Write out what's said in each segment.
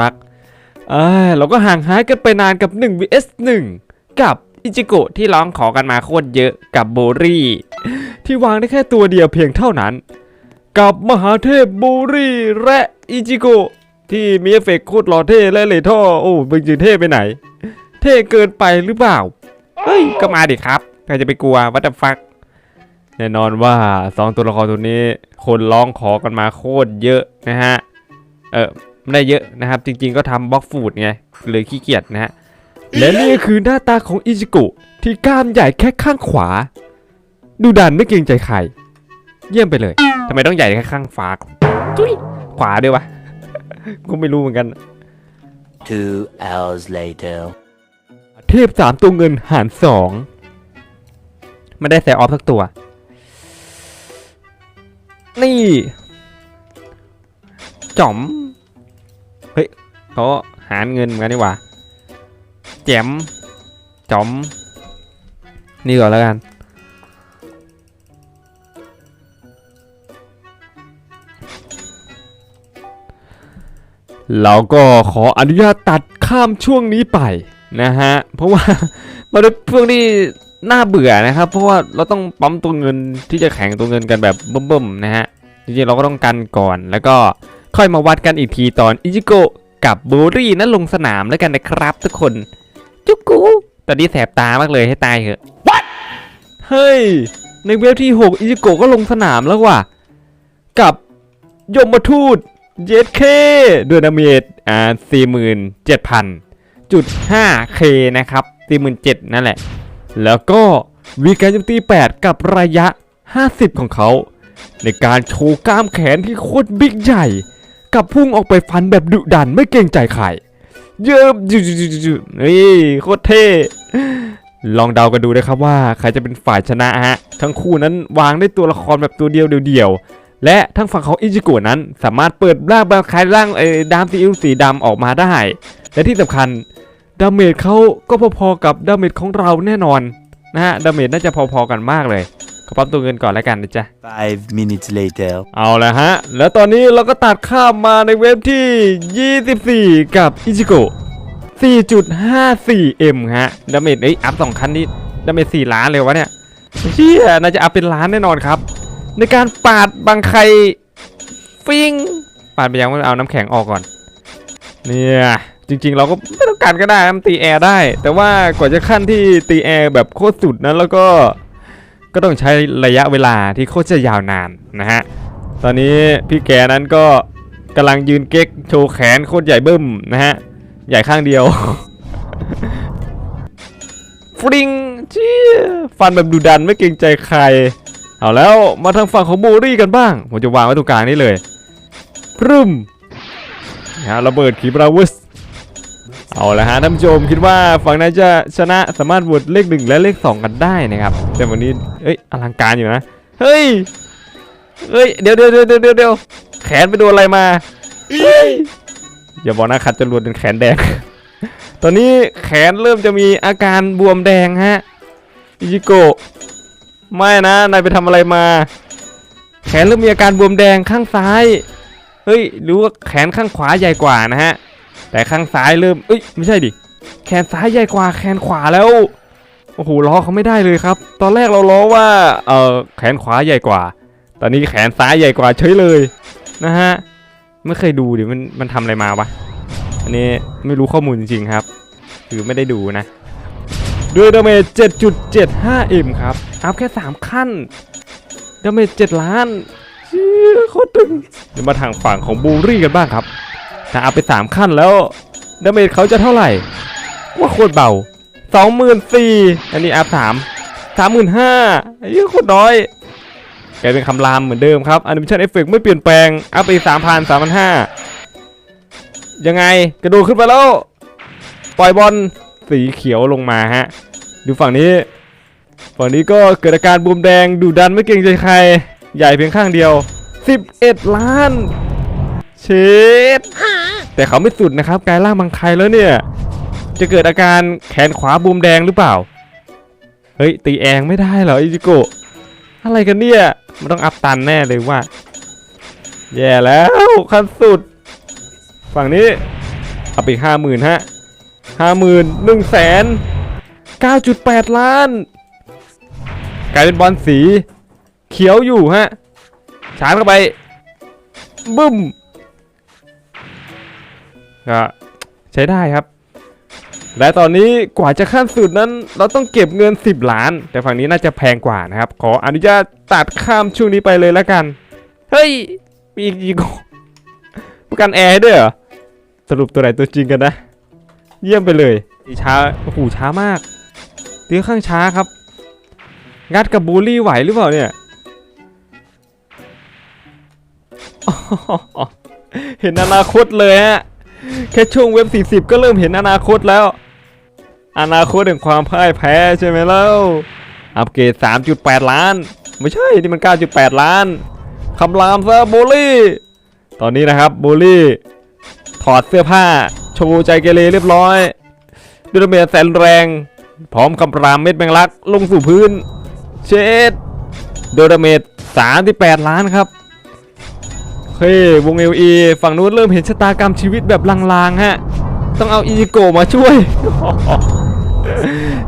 รักเอ้ยเราก็ห่างหายกันไปนานกับ 1 vs 1 กับอิจิโกะที่ร้องขอกันมาโคตรเยอะกับโบรี่ ที่วางได้แค่ตัวเดียวเพียงเท่านั้น กับมหาเทพโบรี่และอิจิโกะที่มีเอฟเฟกต์โคตรหล่อเท่และเลยท่อโอ้มึงจะเท่ไปไหน เท่เกินไปหรือเปล่า เฮ้ย ก็มาดิครับ ใครจะไปกลัววัตฟัก แน่นอนว่าสองตัวละครตัวนี้ คนร้องขอกันมาโคตรเยอะนะฮะ เออ ไม่ได้เยอะนะครับ จริงๆก็ทำบล็อกฟูดไงเลยขี้เกียจนะฮะและนี่ก็คือหน้าตาของอิจิโกะที่กล้ามใหญ่แค่ข้างขวา ดูดันไม่เกรงใจใคร เยี่ยมไปเลยทำไมต้องใหญ่แค่ข้างฝาจุ้ยขวาด้วยวะก็ไม่รู้เหมือนกัน Two hours later. เทพสามตัวเงินหารสองไม่ได้แซออฟสักตัว นี่จ๋อมเฮ้ย เขาหารเงินเหมือนกันนี่หว่า แจมจอม นี่ก่อนแล้วกัน เราก็ขออนุญาตตัดข้ามช่วงนี้ไปนะฮะ เพราะว่ามันเป็นช่วงที่น่าเบื่อนะครับ เพราะว่าเราต้องปั๊มตัวเงินที่จะแข่งตัวเงินกันแบบเบิ่มๆนะฮะ จริงๆเราก็ต้องกันก่อน แล้วก็ค่อยมาวัดกันอีกทีตอนอิจิโกะ กับโบรี่นั้นลงสนามแล้วกันนะครับทุกคนจุกกูตอนนี้แสบตามากเลยให้ตายเถอะ What เฮ้ย ในเวฟที่ 6 อิจิโกะก็ลงสนามแล้วว่ะ กับยมทูตเยดเคด้วยดาเมจอ่าสี่หมื่นเจ็ดพันจุดห้าเคนะครับสี่หมื่นเจ็ดนั่นแหละ แล้วก็วีการโจมตี8กับระยะ 50 ของเขา ในการโชว์กล้ามแขนที่โคตรบิ๊กใหญ่ กับพุ่งออกไปฟันแบบดุดันไม่เกรงใจใครเยอะจุจุๆนี่โคตรเท่ลองเดากันดูนะครับว่าใครจะเป็นฝ่ายชนะฮะ ทั้งคู่นั้นวางได้ตัวละครแบบตัวเดียวเดียวๆ และทั้งฝั่งของอิจิโกะนั้น สามารถเปิดร่างบางคล้ายร่างเออดามซีอิ๊วสีดำออกมาได้ และที่สำคัญดาเมจเขาก็พอๆกับดาเมจของเราแน่นอนนะฮะดาเมจน่าจะพอๆกันมากเลย ขอปั๊มตัวเงินก่อนแล้วกันนะจ๊ะ Five minutes later. เอาละฮะ แล้วตอนนี้เราก็ตัดข้ามมาในเว็บที่ 24 กับอิจิโกะ 4.54M ฮะ ดาเมจเอ้ย อัพสองคันนี้ดาเมจ4ล้านเลยวะเนี่ยเชี่ยน่าจะอัพเป็นล้านแน่นอนครับ ในการปาดบางใครฟิงปาดไปยังไม่เอาน้ำแข็งออกก่อน เนี่ย จริง ๆ เราก็ไม่ต้องการก็ได้มันตีแอร์ได้ แต่ว่ากว่าจะขั้นที่ตีแอร์แบบโคตรสุดนั้นแล้วก็ ก็ต้องใช้ระยะเวลาที่โคตรจะยาวนานนะฮะ ตอนนี้พี่แกนั้นก็กำลังยืนเก๊กโชว์แขนโคตรใหญ่เบิ้มนะฮะ ใหญ่ข้างเดียวฟริงชี่ยฟันแบบดุดันไม่เกรงใจใคร เอาแล้วมาทางฝั่งของโบรี่กันบ้าง ผมจะวางไว้ตรงกลางนี้เลยพรึมนะฮะระเบิดขีปนาวุธ เอาละฮะท่านผู้ชมคิดว่าฝั่งไหนจะชนะสามารถโหวตเลขหนึ่งและเลขสองกันได้นะครับ แต่วันนี้เอ้ยอลังการอยู่นะ เฮ้ยเฮ้ยเดี๋ยวเดี๋ยวเดี๋ยวเดี๋ยวเดี๋ยวแขนไปโดนอะไรมาเฮ้ยอย่าบอกนะขัดจรวดเป็นแขนแดง ตอนนี้แขนเริ่มจะมีอาการบวมแดงฮะอิจิโกะไม่นะนายไปทำอะไรมา แขนเริ่มมีอาการบวมแดงข้างซ้าย เฮ้ยหรือว่าแขนข้างขวาใหญ่กว่านะฮะ แต่ข้างซ้ายเริ่มเอ้ยไม่ใช่ดิแขนซ้ายใหญ่กว่าแขนขวาแล้วโอ้โหล้อเขาไม่ได้เลยครับ ตอนแรกเราล้อว่าเออแขนขวาใหญ่กว่า ตอนนี้แขนซ้ายใหญ่กว่าเฉยเลยนะฮะไม่เคยดูดิมันมันทำอะไรมาวะอันนี้ไม่รู้ข้อมูลจริงๆครับคือไม่ได้ดูนะด้วยดาเมจ 7.75M ครับอัพแค่ 3 ขั้นดาเมจ 7 ล้านเชี่ยโคตรตึงเดี๋ยวมาทางฝั่งของบูรี่กันบ้างครับ ถ้าอัพไป 3 ขั้นแล้วดาเมจเขาจะเท่าไหร่ ว่าโคตรเบา 24,000อันนี้อัพ3 35,000ไอ้เหี้ยโคตรน้อยกลายเป็นคำรามเหมือนเดิมครับ Animation Effect ไม่เปลี่ยนแปลง อัพไป3,000 3,500ยังไงกระโดดขึ้นไปแล้ว ปล่อยบอลสีเขียวลงมาฮะ ดูฝั่งนี้ ฝั่งนี้ก็เกิดอาการบวมแดง ดูดันไม่เกรงใจใคร ใหญ่เพียงข้างเดียว 11 ล้าน เชดแต่เขาไม่สุดนะครับกลายร่างบางใครแล้วเนี่ย จะเกิดอาการแขนขวาบวมแดงหรือเปล่า เฮ้ย ตีแองไม่ได้เหรออิจิโกะอะไรกันเนี่ย มันต้องอัพตันแน่เลยว่า แย่แล้วขั้นสุด ฝั่งนี้เอาไปห้าหมื่นฮะห้าหมื่นหนึ่งแสนเก้าจุดแปดล้าน กลายเป็นบอลสี เขียวอยู่ฮะ ชาร์จเข้าไป บึ้ม ก็ใช้ได้ครับ และตอนนี้กว่าจะขั้นสุดนั้น เราต้องเก็บเงิน 10 ล้าน แต่ฝั่งนี้น่าจะแพงกว่านะครับ ขออนุญาตตัดข้ามช่วงนี้ไปเลยแล้วกัน เฮ้ย มีอีกอีกประกันแอร์ด้วยเหรอ สรุปตัวไหนตัวจริงกันนะ เยี่ยมไปเลยช้าโอ้โหช้ามากเตี้ยข้างช้าครับ งัดกับบูลลี่ไหวหรือเปล่าเนี่ยเห็นอนาคตเลยฮะ แค่ช่วงเว็บ 40 ก็เริ่มเห็นอนาคตแล้ว อนาคตแห่งความพ่ายแพ้ใช่ไหมเล่าอัปเกรด 3.8 ล้าน ไม่ใช่ นี่มัน 9.8 ล้านคำรามซะโบลี่ ตอนนี้นะครับโบลี่ ถอดเสื้อผ้า โชว์ใจเกเรเรียบร้อยด้วยระเบิดแสนแรง พร้อมคำรามเม็ดแมงลักลงสู่พื้น เชดโดยดาเมจ38 ล้านครับ วงเอลีฝั่งนู้นเริ่มเห็นชะตากรรมชีวิตแบบลางๆฮะ ต้องเอาอีโกมาช่วย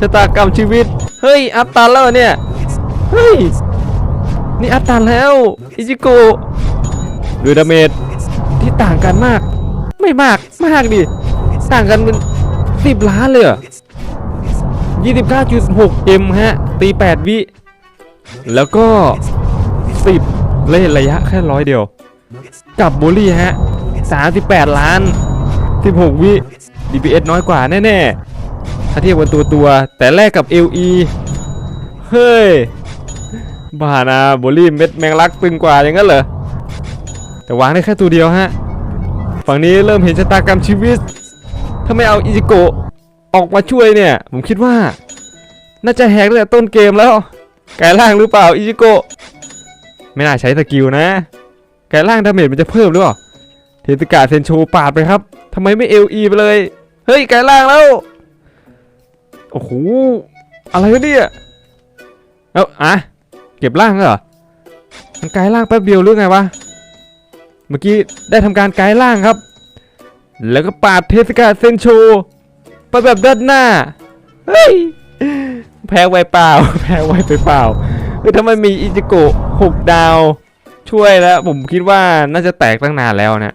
ชะตากรรมชีวิต เฮ้ย อัพตันแล้วเนี่ย เฮ้ย นี่อัพตันแล้วอีจิโกะด้วยดาเมจที่ต่างกันมาก ไม่มาก มากดิ ต่างกันเป็นสิบล้านเลยยี่สิบเก้าจุดหรอ29.6 m ฮะ ตี8วิ แล้วก็10เล่นระยะแค่ร้อยเดียว กับบูลลี่ฮะ 38 ล้าน 16 วิ DPS น้อยกว่าแน่ๆถ้าเทียบกันตัวตัว แต่แรกกับ LE เฮ้ยบ้านะบูลลี่เม็ดแมงลักตึงกว่าอย่างนั้นเหรอ แต่วางได้แค่ตัวเดียวฮะ ฝั่งนี้เริ่มเห็นชะตากรรมชีวิต ถ้าไม่เอาอิจิโกะออกมาช่วยเนี่ย ผมคิดว่า น่าจะแหกตั้งแต่ต้นเกมแล้วกายล่างหรือเปล่าอิจิโกะไม่น่าใช้สกิลนะ กล่างดาเมจมันจะเพิ่มหรือเปล่าเทสกาเซนโชปาดไปครับทำไมไม่เอลีไปเลย เฮ้ยกล่างแล้ว โอ้โห อะไรวะเนี่ย เอ้าอะเก็บล่างเหรอมันกายล่างแป๊บเดียวหรือไงวะ เมื่อกี้ได้ทำการกายล่างครับ แล้วก็ปาดเทสกาเซนโชไปแบบด้านหน้า เฮ้ย แพ้ไวเปล่า แพ้ไวไปเปล่าเฮ้ยถ้ามันมีอิจิโกะหกดาว ช่วยแล้วผมคิดว่าน่าจะแตกตั้งนานแล้วนะ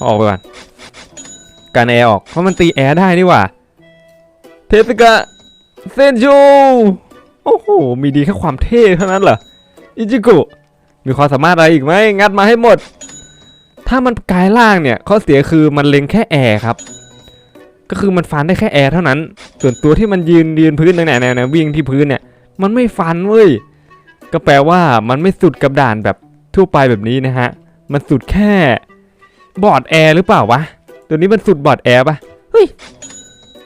อออกไปก่อนการแอร์ออกเพราะมันตีแอร์ได้นี่หว่าเทสกาเซนโชโอ้โหมีดีแค่ความเท่เท่านั้นเหรออิจิโกะมีความสามารถอะไรอีกไหมงัดมาให้หมด ถ้ามันกลายล่างเนี่ยข้อเสียคือมันเล็งแค่แอร์ครับก็คือมันฟันได้แค่แอร์เท่านั้น ส่วนตัวที่มันยืนยืนพื้นไหนๆๆวิ่งที่พื้นเนี่ย มันไม่ฟันเว้ย ก็แปลว่ามันไม่สุดกับด่านแบบ ทั่วไปแบบนี้นะฮะ มันสุดแค่บอดแอร์หรือเปล่าวะ ตัวนี้มันสุดบอดแอร์ปะเฮ้ย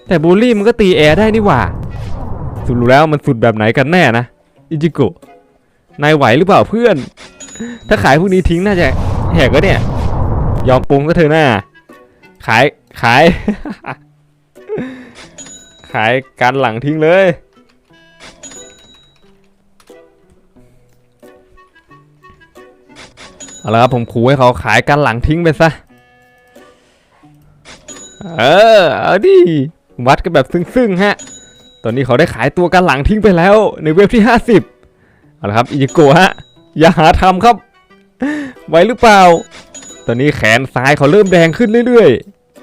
แต่บูลลี่มันก็ตีแอร์ได้นี่หว่า สุดแล้วมันสุดแบบไหนกันแน่นะ อิจิโกะ นายไหวหรือเปล่าเพื่อน ถ้าขายพวกนี้ทิ้งน่าจะแหกก็เนี่ย ยอมปรุงก็เธอหน้า ขาย ขาย ขายการหลังทิ้งเลย เอาละครับผมขู่ให้เขาขายการหลังทิ้งไปซะ เออ เอาดิ วัดกันแบบซึ้งๆฮะ ตอนนี้เขาได้ขายตัวการหลังทิ้งไปแล้วในเว็บที่ 50 เอาละครับอิจิโกะฮะ อย่าหาทำครับไหวหรือเปล่า ตอนนี้แขนซ้ายเขาเริ่มแดงขึ้นเรื่อย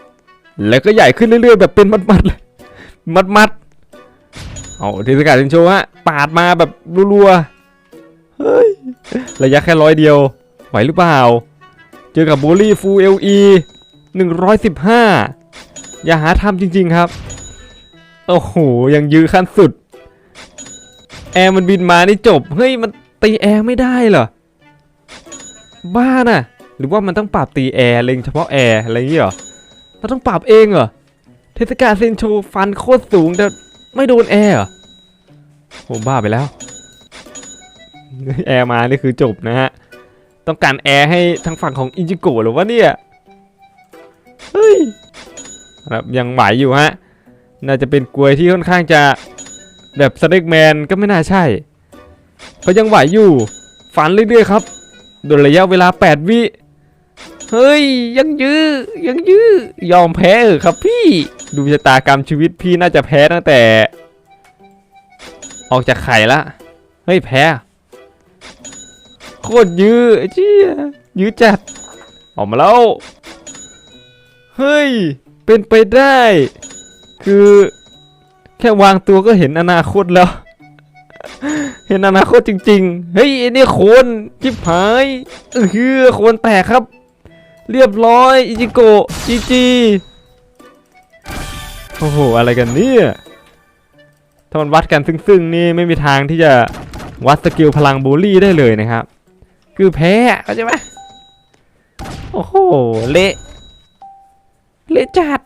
ๆ แล้วก็ใหญ่ขึ้นเรื่อยๆ แบบเป็นมัดๆเลย มัดๆ เอาเทศกาลเซนโชว์ฮะ ปาดมาแบบรัวๆ เฮ้ย ระยะแค่ร้อยเดียว ไหวหรือเปล่า เจอกับบูลลี่ฟูเอลีหนึ่งร้อยสิบห้าอย่าหาทำจริง ๆครับ โอ้โห ยังยื้อขั้นสุด แอร์มันบินมานี่จบ เฮ้ย มันตีแอร์ไม่ได้เหรอ บ้าน่ะ หรือว่ามันต้องปรับตีแอร์เล็งเฉพาะแอร์อะไรอย่างงี้เหรอมันต้องปรับเองเหรอ เทศกาลเซนโชฟันโคตรสูงแต่ไม่โดนแอร์เหรอผมบ้าไปแล้ว แอร์มานี่คือจบนะฮะ ต้องการแอร์ให้ทางฝั่งของอิจิโกะหรือว่าเนี่ยเฮ้ยครับยังไหวอยู่ฮะ น่าจะเป็นกลวยที่ค่อนข้างจะแบบสเน็กแมนก็ไม่น่าใช่เขายังไหวอยู่ ฝันเรื่อยๆครับโดยระยะเวลา 8 วิ เฮ้ย ยังยื้อยังยื้อยอมแพ้เออครับพี่ ดูชะตากรรมชีวิตพี่น่าจะแพ้ตั้งแต่ ออกจากไข่ละ เฮ้ย แพ้ โคตรยื้อเจี๊ยยื้อจัด ออกมาแล้ว เฮ้ย เป็นไปได้ คือ แค่วางตัวก็เห็นอนาคตแล้ว เห็นอนาคตจริง ๆ เฮ้ยไอ้นี่โคนจิบหายเออคือโคนแตกครับ เรียบร้อย อิจิโกะจีจีโอ้โห อะไรกันเนี่ย ถ้ามันวัดกันซึ่งๆ นี่ไม่มีทางที่จะวัดสกิลพลังบูลลี่ได้เลยนะครับ คือแพ้เข้าใจไหมโอ้โห เละ เละจัด